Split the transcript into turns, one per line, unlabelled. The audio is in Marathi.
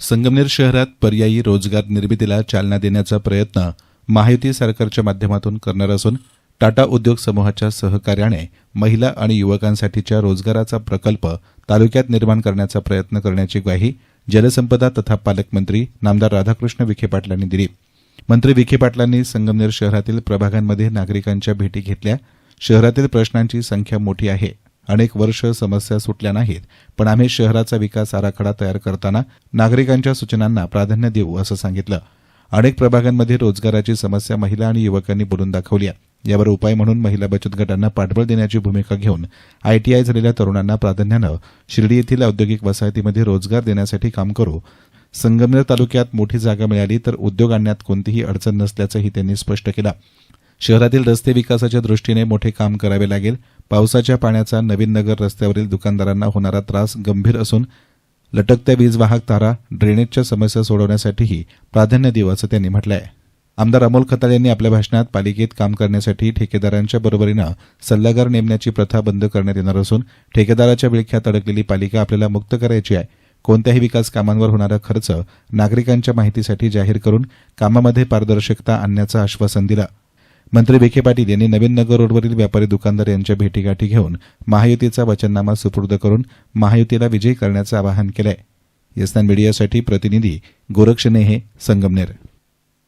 संगमनेर शहरात पर्यायी रोजगार निर्मितीला चालना देण्याचा प्रयत्न महायुती सरकारच्या माध्यमातून करणार असून टाटा उद्योग समूहाच्या सहकार्याने महिला आणि युवकांसाठीच्या रोजगाराचा प्रकल्प तालुक्यात निर्माण करण्याचा प्रयत्न करण्याची ग्वाही जलसंपदा तथा पालकमंत्री नामदार राधाकृष्ण विखे पाटलांनी दिली. मंत्री विखे पाटलांनी संगमनेर शहरातील प्रभागांमध्ये नागरिकांच्या भेटी घेतल्या. शहरातील प्रश्नांची संख्या मोठी आहे. अनेक वर्ष समस्या सुटल्या नाहीत पण आम्ही शहराचा विकास आराखडा तयार करताना नागरिकांच्या सूचनांना प्राधान्य देऊ असं सांगितलं. अनेक प्रभागांमध्ये रोजगाराची समस्या महिला आणि युवकांनी बोलून दाखवली आहे. यावर उपाय म्हणून महिला बचत गटांना पाठबळ देण्याची भूमिका घेऊन आयटीआय झालेल्या तरुणांना प्राधान्यानं शिर्डी येथील औद्योगिक वसाहतीमध्ये रोजगार देण्यासाठी काम करू. संगमनेर तालुक्यात मोठी जागा मिळाली तर उद्योग आणण्यात कोणतीही अडचण नसल्याचंही त्यांनी स्पष्ट केलं. शहरातील रस्ते विकासाच्या दृष्टीने मोठे काम करावे लागेल. पावसाच्या पाण्याचा नवीन नगर रस्त्यावरील दुकानदारांना होणारा त्रास गंभीर असून लटकत्या वीज वाहक तारा ड्रेनेजच्या समस्या सोडवण्यासाठीही प्राधान्य देऊ असं त्यांनी म्हटलं आहे आमदार अमोल खताळ यांनी आपल्या भाषणात पालिकेत काम करण्यासाठी ठेकेदारांच्या बरोबरीनं सल्लागार नेमण्याची प्रथा बंद करण्यात येणार असून ठेकेदाराच्या विळख्यात अडकलेली पालिका आपल्याला मुक्त करायची आहे. कोणत्याही विकास कामांवर होणारा खर्च नागरिकांच्या माहितीसाठी जाहीर करून कामामध्ये पारदर्शकता आणण्याचं आश्वासन दिलं. मंत्री विखे पाटील यांनी नवीन नगर रोडवरील व्यापारी दुकानदार यांच्या भेटीगाठी घेऊन महायुतीचा वचननामा सुपूर्द करून महायुतीला विजयी करण्याचं आवाहन केलंय. यस्तान मीडियासाठी प्रतिनिधी गोरक्षनेहे संगमनेर.